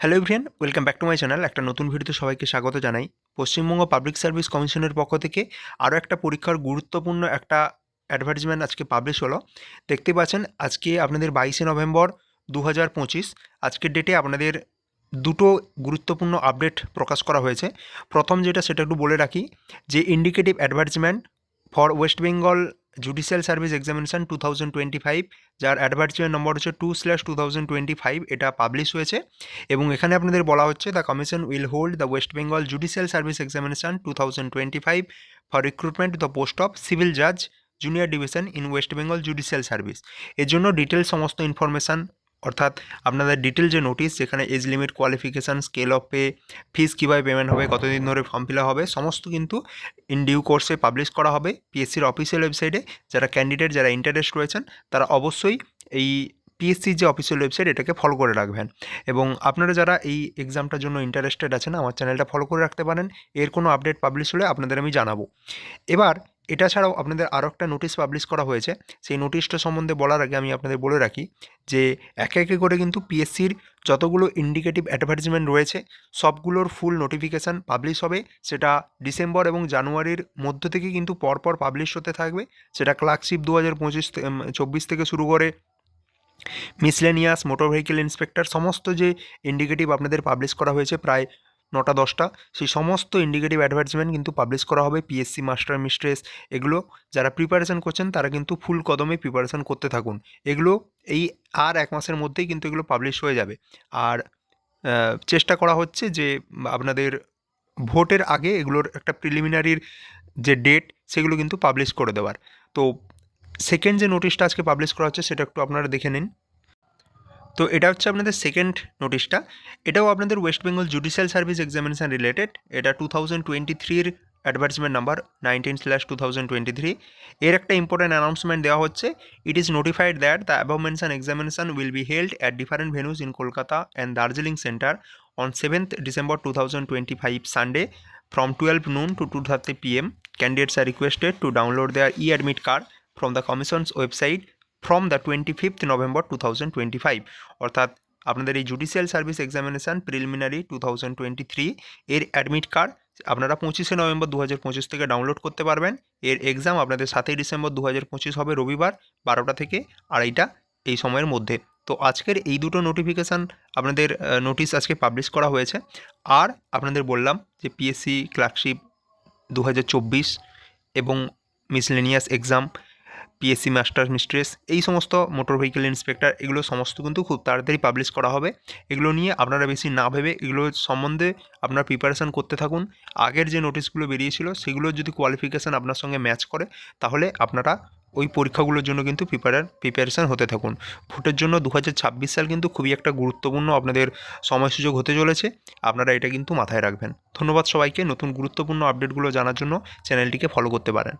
Hello everyone welcome back to my channel একটা নতুন ভিডিওতে সবাইকে স্বাগত জানাই। পশ্চিমবঙ্গ পাবলিক সার্ভিস কমিশনের পক্ষ থেকে আরও একটা পরীক্ষার গুরুত্বপূর্ণ একটা অ্যাডভার্টিজমেন্ট আজকে পাবলিশ হলো। দেখতে পাচ্ছেন, আজকে আপনাদের বাইশে নভেম্বর দু হাজার পঁচিশ, আজকের ডেটে আপনাদের দুটো গুরুত্বপূর্ণ আপডেট প্রকাশ করা হয়েছে। প্রথম যেটা সেটা একটু বলে রাখি, যে indicative advertisement for West Bengal judicial service examination two thousand twenty five যার অ্যাডভার্টিজমেন্ট নম্বর হচ্ছে two slash two thousand twenty five এটা পাবলিশ হয়েছে। এবং এখানে আপনাদের বলা হচ্ছে the commission will hold the West Bengal judicial service examination two thousand twenty five for recruitment the post of civil জাজ junior division in West Bengal judicial service এর জন্য ডিটেল সমস্ত ইনফরমেশান অর্থাৎ আপনাদের ডিটেল যে নোটিশ যেখানে age limit qualification scale of pay fees কীভাবে payment হবে, কতদিন ধরে ফর্ম ফিল হবে, সমস্ত কিন্তু ইন ডিউ কোর্সে পাবলিশ করা হবে পিএসসির অফিসিয়াল ওয়েবসাইটে যারা ক্যান্ডিডেট যারা ইন্টারেস্ট রয়েছেন, তারা অবশ্যই এই পিএসসির যে অফিসিয়াল ওয়েবসাইট এটাকে ফলো করে রাখবেন। এবং আপনারা যারা এই এক্সামটার জন্য ইন্টারেস্টেড আছেন, আমার চ্যানেলটা ফলো করে রাখতে পারেন। এর কোনো আপডেট পাবলিশ হলে আপনাদের আমি জানাব। এবার এটা ছাড়াও আপনাদের আরও একটা নোটিশ পাবলিশ করা হয়েছে। সেই নোটিশটা সম্বন্ধে বলার আগে আমি আপনাদের বলে রাখি যে, একে একে করে কিন্তু পিএসসির যতগুলো ইন্ডিকেটিভ অ্যাডভার্টিজমেন্ট রয়েছে, সবগুলোর ফুল নোটিফিকেশান পাবলিশ হবে। সেটা ডিসেম্বর এবং জানুয়ারির মধ্য থেকে কিন্তু পরপর পাবলিশ হতে থাকবে। সেটা ক্লার্কশিপ দু হাজার পঁচিশ চব্বিশ থেকে শুরু করে মিসলেনিয়াস মোটর ভেহিকেল ইন্সপেক্টর সমস্ত যে ইন্ডিকেটিভ আপনাদের পাবলিশ করা হয়েছে, প্রায় নটা, দশটা, সেই সমস্ত ইন্ডিকেটিভ অ্যাডভার্টিজমেন্ট কিন্তু পাবলিশ করা হবে পিএসসি মাস্টার মিস্ট্রেস এগুলো যারা প্রিপারেশান করছেন, তারা কিন্তু ফুল কদমে প্রিপারেশন করতে থাকুন। এগুলো এই আর এক মাসের মধ্যেই কিন্তু এগুলো পাবলিশ হয়ে যাবে। আর চেষ্টা করা হচ্ছে যে, আপনাদের ভোটের আগে এগুলোর একটা প্রিলিমিনারির যে ডেট সেগুলো কিন্তু পাবলিশ করে দেওয়ার। তো সেকেন্ড যে নোটিশটা আজকে পাবলিশ করা হচ্ছে, সেটা একটু আপনারা দেখে নিন। তো এটা হচ্ছে আপনাদের সেকেন্ড নোটিশটা এটাও আপনাদের West Bengal judicial service examination related এটা টু থাউজেন্ড টোয়েন্টি থ্রির advertisement number nineteen slash two thousand twenty three এর একটা ইম্পর্টেন্ট অ্যানাউন্সমেন্ট দেওয়া হচ্ছে। It is notified that the above mention examination will be held at different venues in Kolkata and Darjeeling centre on seventh December two thousand twenty five Sunday from 12 noon to 2:30 pm candidates are requested to download their e-admit card from the commission's website from the 25th november 2025 অর্থাৎ আপনাদের এই judicial service examination preliminary two thousand twenty three এর admit card আপনারা পঁচিশে November দু হাজার পঁচিশ থেকে ডাউনলোড করতে পারবেন। এর এক্সাম আপনাদের সাতই ডিসেম্বর দু হাজার পঁচিশ হবে রবিবার বারোটা থেকে আড়াইটা এই সময়ের মধ্যে। তো আজকের এই দুটো নোটিফিকেশান আপনাদের নোটিশ আজকে পাবলিশ করা হয়েছে। আর আপনাদের বললাম যে পিএসসি ক্লার্কশিপ দুহাজার চব্বিশ এবং miscellaneous exam PSC master mistress এই সমস্ত মোটর ভেহিকেল ইন্সপেক্টর এগুলো সমস্ত কিন্তু খুব তাড়াতাড়ি পাবলিশ করা হবে। এগুলো নিয়ে আপনারা বেশি না ভেবে এগুলো সম্বন্ধে আপনার প্রিপারেশান করতে থাকুন। আগের যে নোটিশগুলো বেরিয়েছিল, সেগুলোর যদি কোয়ালিফিকেশান আপনার সঙ্গে ম্যাচ করে, তাহলে আপনারা ওই পরীক্ষাগুলোর জন্য কিন্তু প্রিপারার প্রিপারেশান হতে থাকুন। ভোটের জন্য দু হাজার ছাব্বিশ সাল কিন্তু খুবই একটা গুরুত্বপূর্ণ আপনাদের সময় সুযোগ হতে চলেছে। আপনারা এটা কিন্তু মাথায় রাখবেন। ধন্যবাদ সবাইকে। নতুন গুরুত্বপূর্ণ আপডেটগুলো জানার জন্য চ্যানেলটিকে ফলো করতে পারেন।